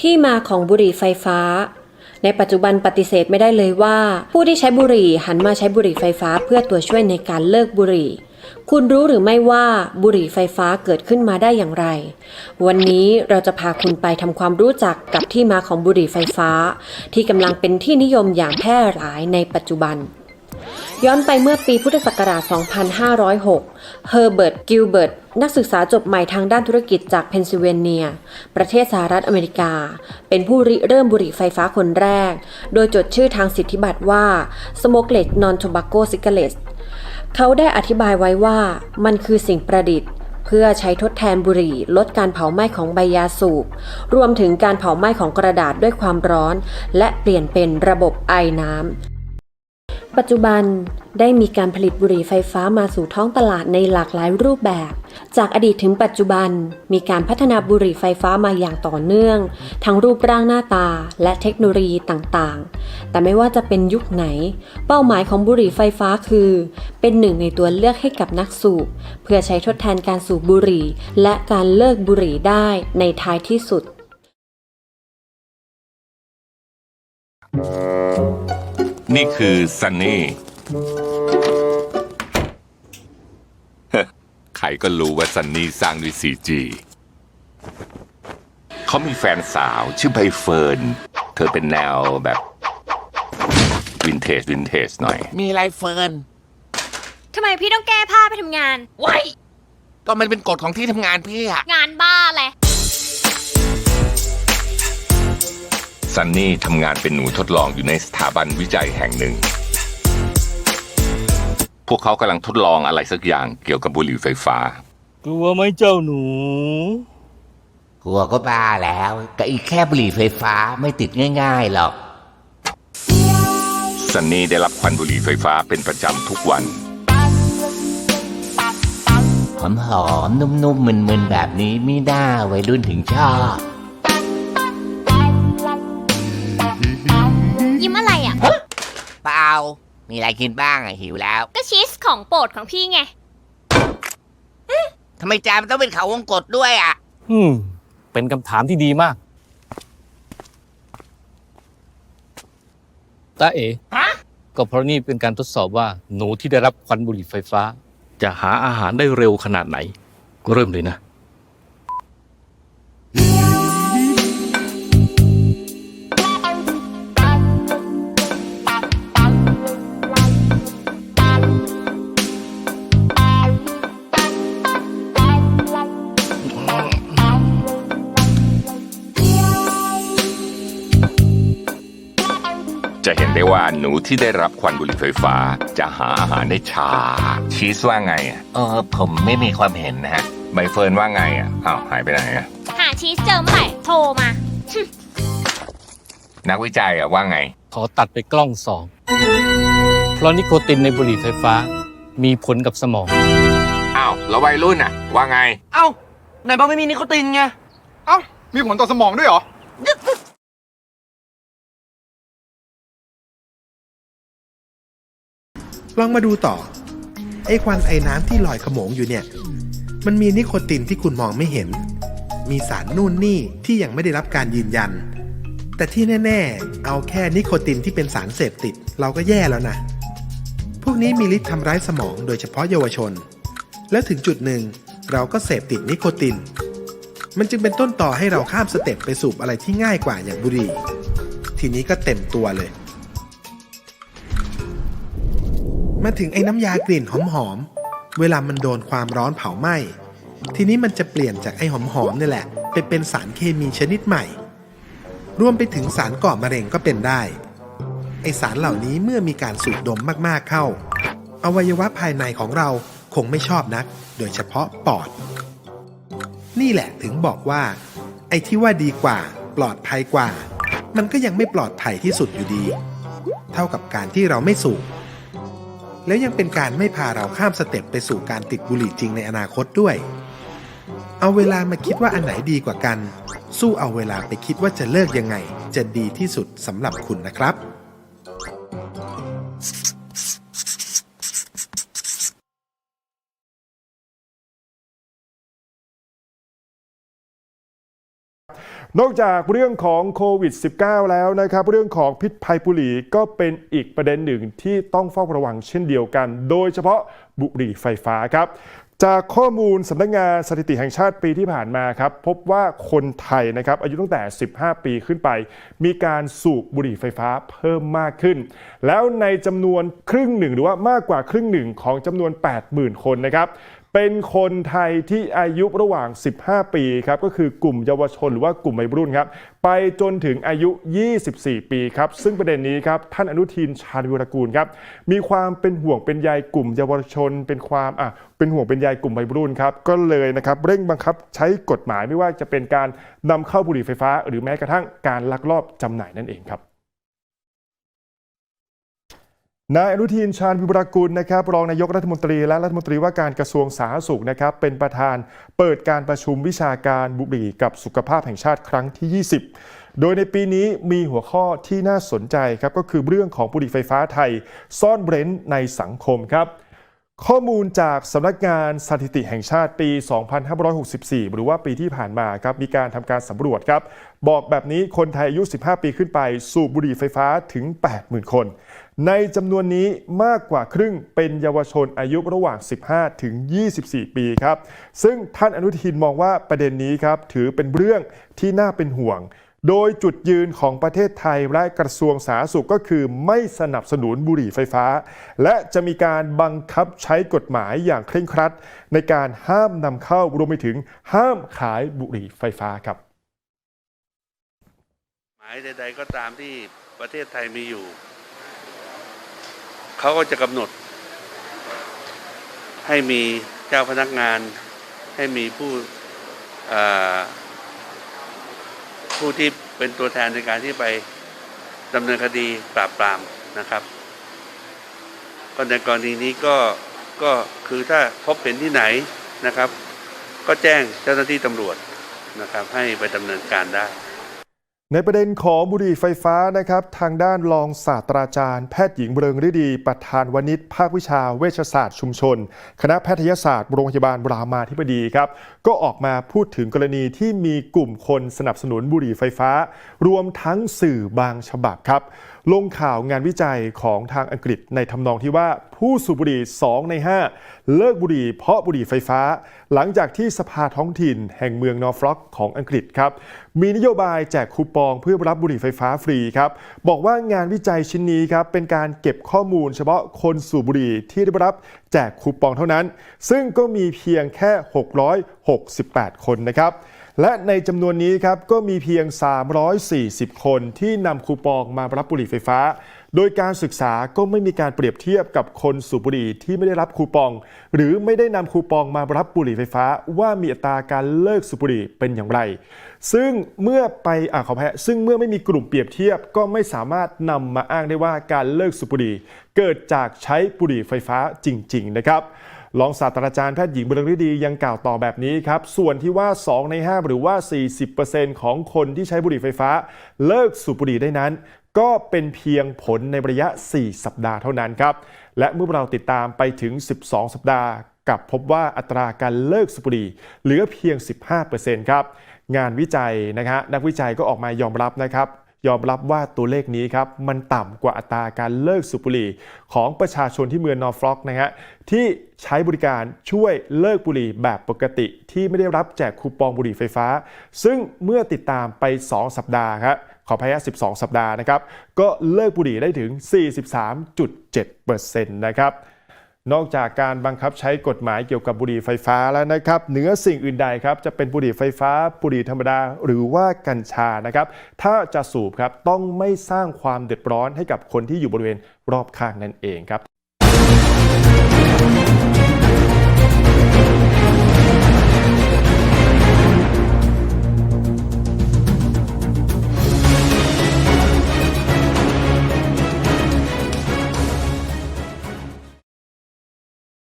ที่มาของบุหรี่ไฟฟ้า ในปัจจุบันปฏิเสธไม่ได้เลยว่า ผู้ที่ใช้บุหรี่หันมาใช้บุหรี่ไฟฟ้าเพื่อตัวช่วยในการเลิกบุหรี่ คุณรู้หรือไม่ว่าบุหรี่ไฟฟ้าเกิดขึ้นมาได้อย่างไร วันนี้เราจะพาคุณไปทำความรู้จักกับที่มาของบุหรี่ไฟฟ้า ที่กำลังเป็นที่นิยมอย่างแพร่หลายในปัจจุบัน ย้อนไปเมื่อปีพุทธศักราช 2506 เฮอร์เบิร์ต กิลเบิร์ต นักศึกษาจบใหม่ทางด้านธุรกิจจากเพนซิลเวเนีย ประเทศสหรัฐอเมริกา เป็นผู้ริเริ่มบุหรี่ไฟฟ้าคนแรก โดยจดชื่อทางสิทธิบัตรว่า Smokeless Non-Tobacco Cigarettes เขาได้อธิบายไว้ว่ามันคือสิ่งประดิษฐ์เพื่อใช้ทดแทนบุหรี่ ลดการเผาไหม้ของใบยาสูบ รวมถึงการเผาไหม้ของกระดาษด้วยความร้อน และเปลี่ยนเป็นระบบไอน้ำ ปัจจุบันได้มีการผลิตบุหรี่ไฟฟ้ามาสู่ท้องตลาดในหลากหลายรูปแบบ จากอดีตถึงปัจจุบันมีการพัฒนาบุหรี่ไฟฟ้ามาอย่างต่อเนื่อง ทั้งรูปร่างหน้าตาและเทคโนโลยีต่างๆ แต่ไม่ว่าจะเป็นยุคไหน เป้าหมายของบุหรี่ไฟฟ้าคือ เป็นหนึ่งในตัวเลือกให้กับนักสูบ เพื่อใช้ทดแทนการสูบบุหรี่ และการเลิกบุหรี่ได้ในท้ายที่สุด นี่คือซันนี่ ใครก็รู้ว่าซันนี่สร้างด้วย 4G เขามีแฟนสาวชื่อใบเฟิร์น เธอเป็นแนวแบบวินเทจวินเทจหน่อย มีอะไรเฟิร์น ทำไมพี่ต้องแก้ผ้าไปทำงาน ไว้ ก็มันเป็นกฎของที่ทำงานพี่อะงานบ้า ซันนี่ทำงานเป็นหนูทดลองอยู่ในสถาบันวิจัยแห่งหนึ่ง พวกเขากำลังทดลองอะไรสักอย่างเกี่ยวกับบุหรี่ไฟฟ้า กลัวไหมเจ้าหนู กลัวก็บ้าแล้วก็อีกแค่บุหรี่ไฟฟ้าไม่ติดง่ายๆหรอก ซันนี่ได้รับควันบุหรี่ไฟฟ้าเป็นประจำทุกวัน หอมหอมๆนุ่มๆ มึนๆ แบบนี้ไม่น่าวัยรุ่นถึงชอบ มีอะไรกินบ้างอะหิวแล้วก็ชีสของโปรดของพี่ไง ทำไมจานมันต้องเป็นเขาวงกตด้วยอะอืม เป็นคำถามที่ดีมากตาเอ๋ก็เพราะนี่เป็นการทดสอบว่า หนูที่ได้รับควันบุหรี่ไฟฟ้า จะหาอาหารได้เร็วขนาดไหน ก็เริ่มเลยนะ จะเห็นได้ว่าหนูที่ได้รับควันบุหรี่ไฟฟ้า จะหาอาหารได้ช้าชีสว่าไงอะเออผมไม่มีความเห็นนะฮะใบเฟิร์นว่าไงอะอ้าวหายไปไหนอะหาชีสเจอเมื่อไหร่โทรมา นักวิจัยอะว่าไง ขอตัดไปกล้องสองเพราะนิโคตินในบุหรี่ไฟฟ้า มีผลกับสมอง อ้าวแล้ววัยรุ่นอะ ว่าไง เอ้าไหนบอกไม่มีนิโคตินไง เอ้า มีผลต่อสมองด้วยเหรอ ลองมาดูต่อ ไอควันไอน้ำที่ลอยขโมงอยู่เนี่ย มันมีนิโคตินที่คุณมองไม่เห็น มีสารนู่นนี่ที่ยังไม่ได้รับการยืนยัน แต่ที่แน่ ๆ เอาแค่นิโคตินที่เป็นสารเสพติด เราก็แย่แล้วนะ พวกนี้มีฤทธิ์ทำร้ายสมองโดยเฉพาะเยาวชน แล้วถึงจุดหนึ่งเราก็เสพติดนิโคติน มันจึงเป็นต้นต่อให้เราข้ามสเต็ปไปสูบอะไรที่ง่ายกว่าอย่างบุหรี่ ทีนี้ก็เต็มตัวเลย มาถึงไอ้น้ำยากลิ่นหอมๆ เวลามันโดนความร้อนเผาไหม้ ทีนี้มันจะเปลี่ยนจากไอ้หอมๆนี่แหละ ไปเป็นสารเคมีชนิดใหม่ รวมไปถึงสารก่อมะเร็งก็เป็นได้ ไอสารเหล่านี้เมื่อมีการสูดดมมากๆเข้า อวัยวะภายในของเราคงไม่ชอบนัก โดยเฉพาะปอด นี่แหละถึงบอกว่า ไอ้ที่ว่าดีกว่า ปลอดภัยกว่า มันก็ยังไม่ปลอดภัยที่สุดอยู่ดี เท่ากับการที่เราไม่สูบ แล้วยังเป็นการไม่พาเราข้ามสเต็ปไปสู่การติดบุหรี่จริงในอนาคตด้วย เอาเวลามาคิดว่าอันไหนดีกว่ากัน สู้เอาเวลาไปคิดว่าจะเลิกยังไง จะดีที่สุดสำหรับคุณนะครับ นอกจากเรื่องของโควิด -19 แล้วนะครับ เรื่องของพิษภัยบุหรี่ก็เป็นอีกประเด็นหนึ่งที่ต้องเฝ้าระวังเช่นเดียวกัน โดยเฉพาะบุหรี่ไฟฟ้าครับจากข้อมูลสำนักงานสถิติแห่งชาติปีที่ผ่านมาครับพบว่าคนไทยนะครับอายุตั้งแต่ 15 ปีขึ้นไป มีการสูบบุหรี่ไฟฟ้าเพิ่มมากขึ้น แล้วในจำนวนครึ่งหนึ่งหรือว่ามากกว่าครึ่งหนึ่งของจำนวน 80,000 คนนะครับ เป็นคนไทยที่อายุระหว่าง 15 ปีครับก็คือกลุ่มเยาวชนหรือว่ากลุ่มวัยรุ่นครับไปจนถึงอายุ 24 ปีครับซึ่งประเด็นนี้ครับท่านอนุทินชาญวิรกูลครับมีความเป็นห่วงเป็นใยกลุ่มเยาวชน เป็นความอะเป็นห่วงเป็นใยกลุ่มวัยรุ่นครับก็เลยนะครับเร่งบังคับใช้กฎหมายไม่ว่าจะเป็นการนำเข้าบุหรี่ไฟฟ้า หรือแม้กระทั่งการลักลอบจำหน่ายนั่นเองครับ นายอนุทินชาญวิรากุลนะครับรองนายกรัฐมนตรีและรัฐมนตรีว่าการกระทรวงสาธารณสุขนะครับเป็นประธานเปิดการประชุมวิชาการบุหรี่กับสุขภาพแห่งชาติครั้งที่ 20 โดยในปีนี้มีหัวข้อที่น่าสนใจครับก็คือเรื่องของบุหรี่ไฟฟ้าไทย ซ่อนเร้นในสังคมครับข้อมูลจากสำนักงานสถิติแห่งชาติปี 2564 หรือว่าปีที่ผ่านมาครับ มีการทำการสำรวจครับ บอกแบบนี้คนไทยอายุ 15 ปีขึ้นไป สูบบุหรี่ไฟฟ้าถึง 80,000 คน ในจำนวนนี้มากกว่าครึ่งเป็นเยาวชนอายุระหว่าง 15 ถึง 24 ปีครับ ซึ่งท่านอนุทินมองว่าประเด็นนี้ครับถือเป็นเรื่องที่น่าเป็นห่วง โดยจุดยืนของประเทศไทยและกระทรวงสาธารณสุขก็คือไม่สนับสนุนบุหรี่ไฟฟ้า และจะมีการบังคับใช้กฎหมายอย่างเคร่งครัด ในการห้ามนำเข้ารวมไปถึงห้ามขายบุหรี่ไฟฟ้าครับหมายใดๆก็ตามที่ประเทศไทยมีอยู่ เขาก็จะกำหนด ให้มีเจ้าพนักงาน ให้มีผู้ผู้ที่เป็นตัวแทนในการที่ไปดำเนินคดีปราบปรามนะครับก็ในกรณีนี้ก็ก็คือถ้าพบเห็นที่ไหนนะครับ ก็แจ้งเจ้าหน้าที่ตำรวจนะครับ ให้ไปดำเนินการได้ ในประเด็นของบุหรี่ไฟฟ้านะครับทางด้านรองศาสตราจารย์ แพทย์หญิงเริงฤดี ประธานวณิชภาควิชาเวชศาสตร์ชุมชน คณะแพทยศาสตร์โรงพยาบาลรามาธิบดีครับ ก็ออกมาพูดถึงกรณีที่มีกลุ่มคนสนับสนุนบุหรี่ไฟฟ้า รวมทั้งสื่อบางฉบับครับลงข่าวงานวิจัยของทางอังกฤษในทำนองที่ว่าผู้สูบบุหรี่ 2 ใน 5 เลิกบุหรี่เพราะบุหรี่ไฟฟ้า หลังจากที่สภาท้องถิ่นแห่งเมืองนอร์ฟล็อกของอังกฤษครับ มีนโยบายแจกคูปองเพื่อรับบุหรี่ไฟฟ้าฟรีครับ บอกว่างานวิจัยชิ้นนี้ครับ เป็นการเก็บข้อมูลเฉพาะคนสูบบุหรี่ที่ได้รับแจกคูปองเท่านั้น ซึ่งก็มีเพียงแค่ 668 คนนะครับ และในจำนวนนี้ครับก็มีเพียง 340 คนที่นำคูปองมารับบุหรี่ไฟฟ้า โดยการศึกษาก็ไม่มีการเปรียบเทียบกับคนสูบบุหรี่ที่ไม่ได้รับคูปอง หรือไม่ได้นำคูปองมารับบุหรี่ไฟฟ้า ว่ามีอัตราการเลิกสูบบุหรี่เป็นอย่างไร ซึ่งเมื่อไปอ่าขอแพ้ซึ่งเมื่อไม่มีกลุ่มเปรียบเทียบ ก็ไม่สามารถนำมาอ้างได้ว่าการเลิกสูบบุหรี่ เกิดจากใช้บุหรี่ไฟฟ้าจริง ๆ นะครับ รองศาสตราจารย์แพทย์หญิงบุญฤดียังกล่าวต่อแบบนี้ครับ ส่วนที่ว่า 2 ใน 5 หรือว่า 40%ของคนที่ใช้บุหรี่ไฟฟ้า เลิกสูบบุหรี่ได้นั้น ก็เป็นเพียงผลในระยะ 4 สัปดาห์เท่านั้นครับ และเมื่อเราติดตามไปถึง 12 สัปดาห์กลับพบว่าอัตราการเลิกสูบบุหรี่เหลือเพียง 15%ครับงานวิจัยนะฮะนักวิจัยก็ออกมายอมรับนะครับ ยอมรับว่าตัวเลขนี้ครับมันต่ำกว่าอัตราการเลิกสูบบุหรี่ ของประชาชนที่เมืองนอร์ฟล็อกนะฮะที่ใช้บริการช่วยเลิกบุหรี่แบบปกติ ที่ไม่ได้รับแจกคูปองบุหรี่ไฟฟ้า ซึ่งเมื่อติดตามไป 2 สัปดาห์ครับขอพยา12 สัปดาห์นะครับก็เลิกบุหรี่ได้ถึง 43.7%นะครับ นอกจากการบังคับใช้กฎหมายเกี่ยวกับบุหรี่ไฟฟ้าแล้วนะครับเหนือสิ่งอื่นใดครับจะเป็นบุหรี่ไฟฟ้า บุหรี่ธรรมดา หรือว่ากัญชานะครับ ถ้าจะสูบครับต้องไม่สร้างความเดือดร้อนให้กับคนที่อยู่บริเวณรอบข้างนั่นเองครับ